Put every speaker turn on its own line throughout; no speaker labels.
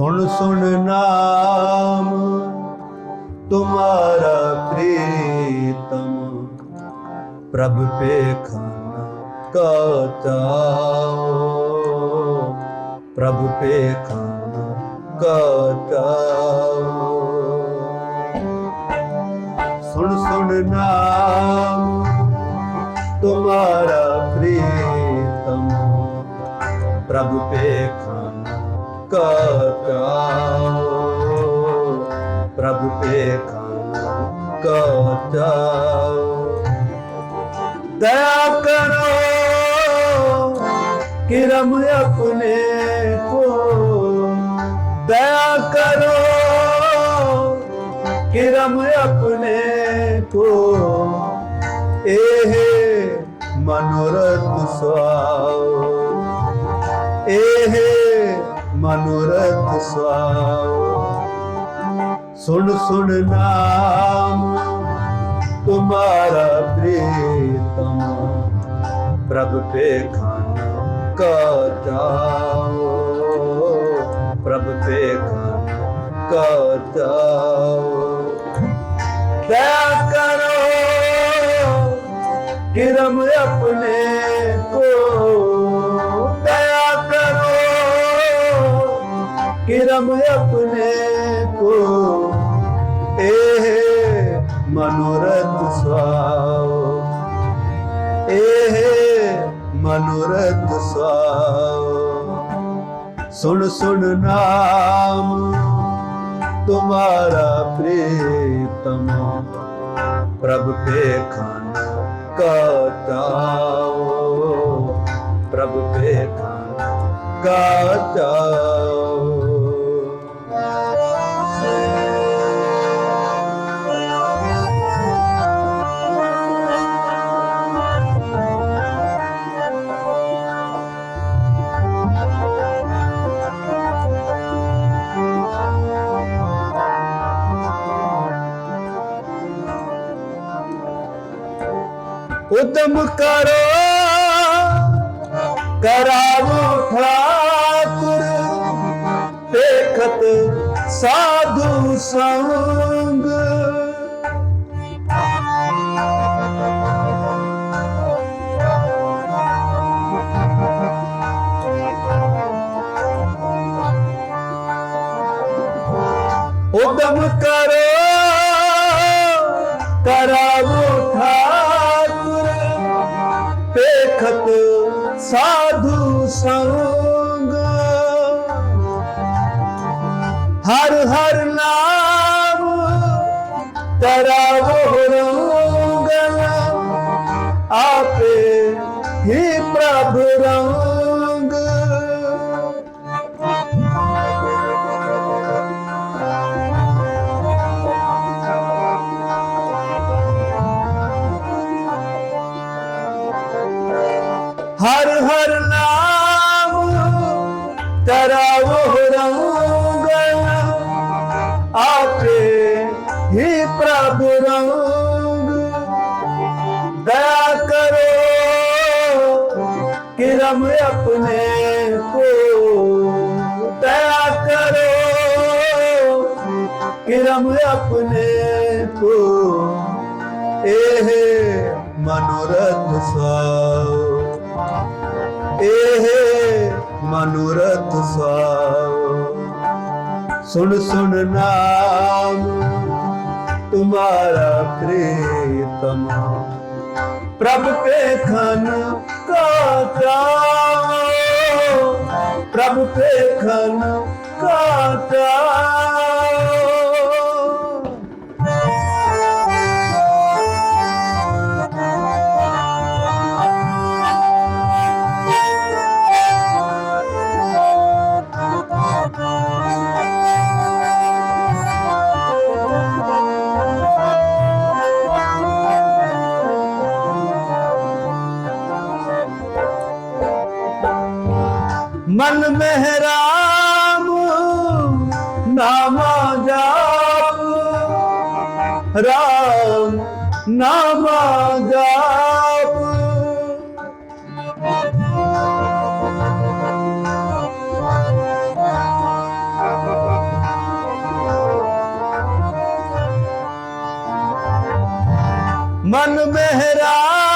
ਸੁਣ ਸੁਣ ਨਾਮ, ਤੁਮਾਰਾ ਪ੍ਰੀਤਮ, ਪ੍ਰਭ ਪੇ ਖਾਨਾ ਕਾ ਚਾਓ ਪ੍ਰਭ ਪੇ ਖਾਨਾ ਕਾ ਚਾਓ ਸੁਣ ਸੁਣ ਨਾਮ, ਤੁਮਾਰਾ ਪ੍ਰੀਤਮ, ਪ੍ਰਭ ਪੇ ਖਾਨਾ ਕਟਾਓ ਪ੍ਰਭ ਤੇ ਖਾਨ ਕਰੋ ਕਿਰਮ ਆਪਣੇ ਕੋ ਦਇਆ ਕਰੋ ਕਿਰਮ ਆਪਣੇ ਕੋ ਮਨੋਰਥ ਸੁਆਓ ਇਹ ਮਨੁਰਤ ਸੁਆਓ। ਸੁਣ ਸੁਣ ਨਾਮ ਤੁਮਾਰਾ ਪ੍ਰੀਤਮ, ਪ੍ਰਭ ਪੇ ਖਾਨ ਕਾ ਜਾਓ ਪ੍ਰਭ ਪੇ ਖਾਨ ਕਾ ਜਾਓ ਦਇਆ ਕਰੋ ਕਿਰਮ ਆਪਣੇ ਕੋ किरम अपने को एहे मनोरथ स्वाओ एहे मनोरथ स्वाओ सुन सुन नाम तुम्हारा प्रीतम प्रभु पे खाना का चाओ प्रभु पे खाना का उद्यम करो करावो ठाकुर देखत साधु संग उद्यम करो करावो ठाकुर ਸਾਧੂ ਸੰਗ। ਹਰ ਹਰ ਨਾਮ ਤਰਾ ਵਹਰੂਗਾ ਆਪੇ ਹੀ ਪ੍ਰਭ ਰੰਗ। ਰੰਗ ਦਇਆ ਕਰੋ ਕਿਰਮ ਆਪਣੇ ਕੋ ਦਇਆ ਕਰੋ ਕਿਰਮ ਆਪਣੇ ਕੋ ਇਹ ਮਨੋਰਥ ਸਾਉ ਇਹ ਮਨੋਰਥ ਸਾਉ ਸੁਣ ਸੁਣ ਨਾਮ तुम्हारा प्रीतम प्रभु पे खन का जाओ प्रभु पे खन का ਮਨ ਮਹਿਰਾਮ ਨਾਮਾ ਜਾਪ। ਰਾਮ ਨਾਮਾ ਜਾਪ। ਮਨ ਮਹਿਰਾਮ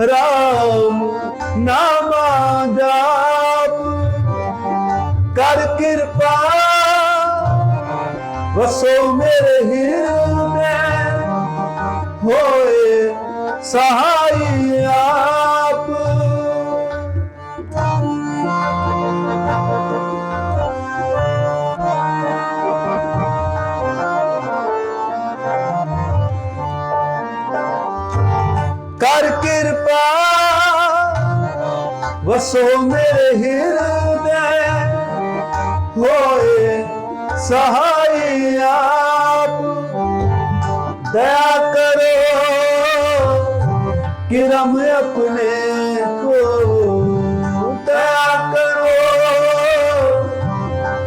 ਰਾਮ ਕਿਰਮ ਆਪਣੇ ਕੋ ਦਇਆ ਕਰੋ।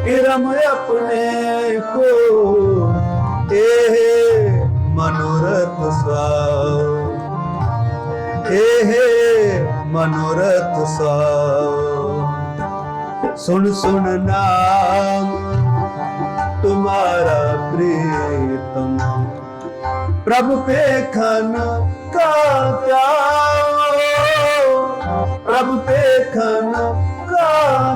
ਕਿਰਮ ਆਪਣੇ ਕੋ ਇਹ ਮਨੋਰਥ ਸਾਉ ਇਹ ਮਨੋਰਥ ਸਾਉ ਸੁਣ ਸੁਣ ਨਾਮ ਤੁਮਾਰਾ ਪ੍ਰੀਤਮ। ਪ੍ਰਭ ਪੇਖਨ ਕਾ ਜਾਓ ਪ੍ਰਭ ਪੇਖਨ ਕਾ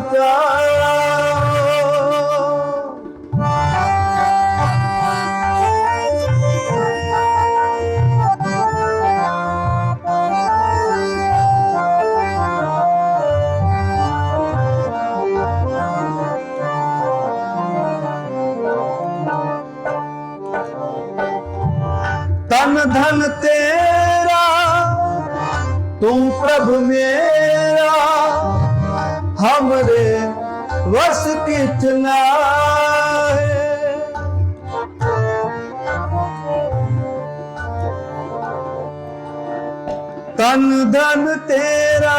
ਵਸ ਕਿਛ ਨਾਹੀ ਤਨ ਧਨ ਤੇਰਾ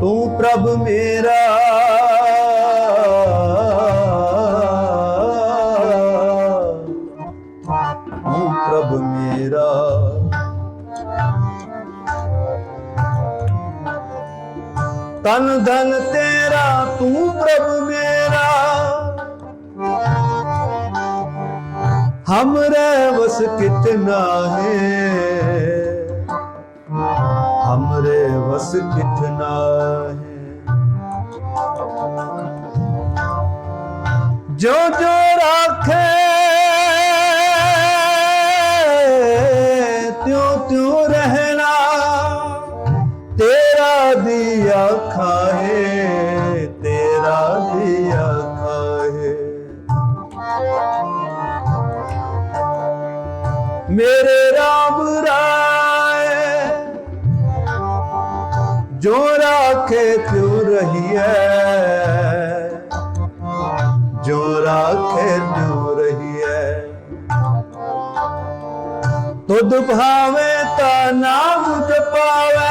ਤੂੰ ਪ੍ਰਭ ਮੇਰਾ। ਤੂੰ ਪ੍ਰਭ ਮੇਰਾ। ਤਨ ਧਨ ਤੇਰਾ, ਤੂੰ ਪ੍ਰਭ ਮੇਰਾ। ਹਮਰੇ ਵਸ ਕਿਤਨਾ ਹੈ ਹਮਰੇ ਵਸ ਕਿਤਨਾ ਹੈ ਜੋ ਜੋ ਜੋ ਰਾਖੇ ਤੂੰ ਰਹੀਏ ਜੋ ਰਾਖੇ ਤੂੰ ਰਹੀਏ ਤੁਧ ਭਾਵੇ ਤਾ ਨਾਮ ਜਪਾਵੇ।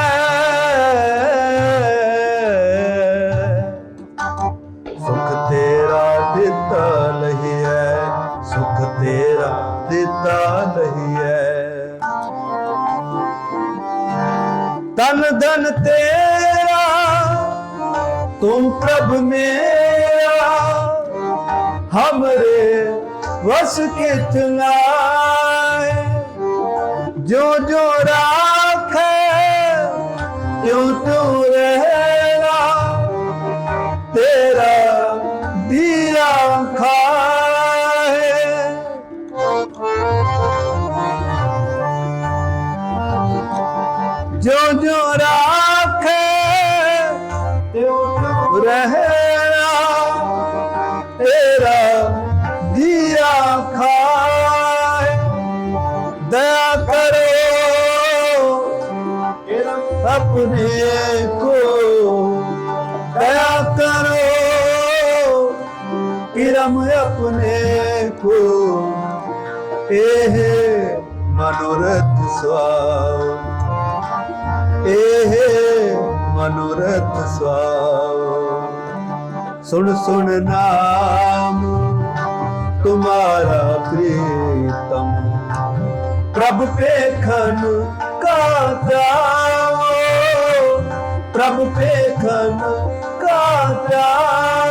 ਸੁਖ ਤੇਰਾ ਦਿੱਤਾ ਲਹੀਏ ਸੁਖ ਤੇਰਾ ਦਿੱਤਾ ਲਹੀਏ ਤਨ ਧਨ ਤੇਰਾ, ਤੂੰ ਪ੍ਰਭ ਮੇਰਾ। ਹਮਰੇ ਵਸ ਕਿਤ ਲਾਏ ਜੋ ਜੋ ਰਾਖੇ ਤਿਉ ਤੂੰ ਖਾਏ ਦਇਆ ਕਰੋ। ਆਪਣੇ ਕੋ ਦਇਆ ਆਪਣੇ ਕੋ ਮਨੋਰਥ ਸਵਾਉ ਇਹ ਮਨੋਰਥ ਸਵਾਉ ਸੁਣ ਸੁਣ ਨਾਮ तुम्हारा प्रीतम प्रभ पेखन का जाओ प्रभ पेखन का जाओ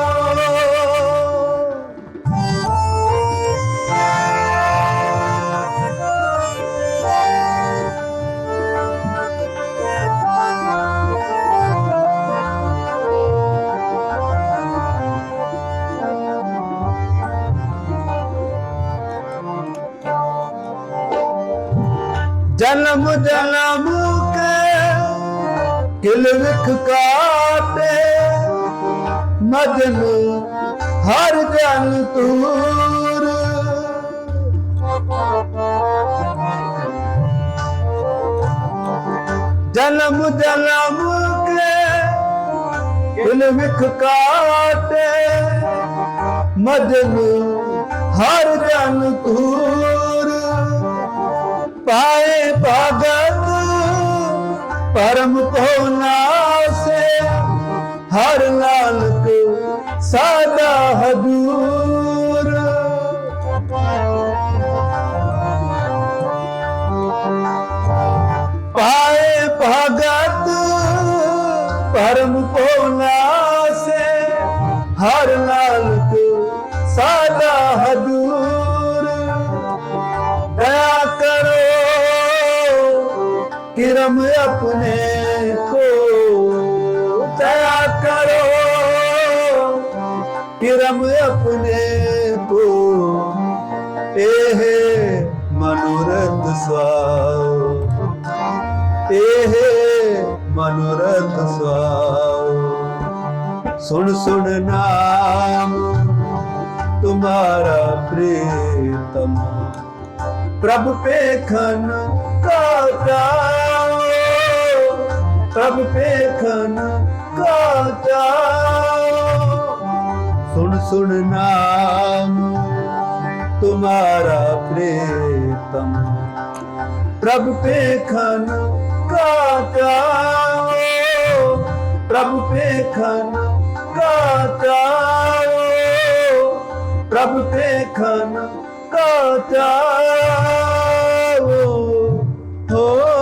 ਜਨਮ ਜਨਮ ਕੇ ਕਿਲ ਵਿਖ ਕਾਟੇ। ਮਦਨ ਹਰ ਜਨ ਤੂਰ ਜਨਮ ਜਨਮ ਕੇ ਕਿਲ ਵਿਖ ਕਾਟੇ। ਮਦਨ ਹਰ ਜਨ ਤੂੰ ਪਾਏ ਭਗਤ, ਪਰਮ ਕੋ ਨਾਸੇ, ਹਰ ਨਾਨਕ ਸਾਦਾ ਹਦੂਰ ਪਾਏ ਭਗਤ, ਪਰਮ ਕੋ ਨਾਸੇ, ਹਰ ਨਾਨਕ किरम अपने को दया करो किरम अपने को एह मनोरथ स्वाओ एह मनोरथ स्वाओ सुन सुन नाम तुम्हारा प्रीतम ਪ੍ਰਭ ਪੇਖਨ ਕਾ ਜਾਓ ਪ੍ਰਭ ਪੇਖਨ ਕਾ ਜਾਓ ਸੁਣ ਸੁਣ ਨਾਮ, ਤੁਮਾਰਾ ਪ੍ਰੀਤਮ। ਪ੍ਰਭ ਪੇਖਨ ਕਾ ਜਾਓ ਪ੍ਰਭ ਪੇਖਨ ਕਾ ਜਾਓ ਪ੍ਰਭ ਪੇਖਨ ਕਾ ਹੋ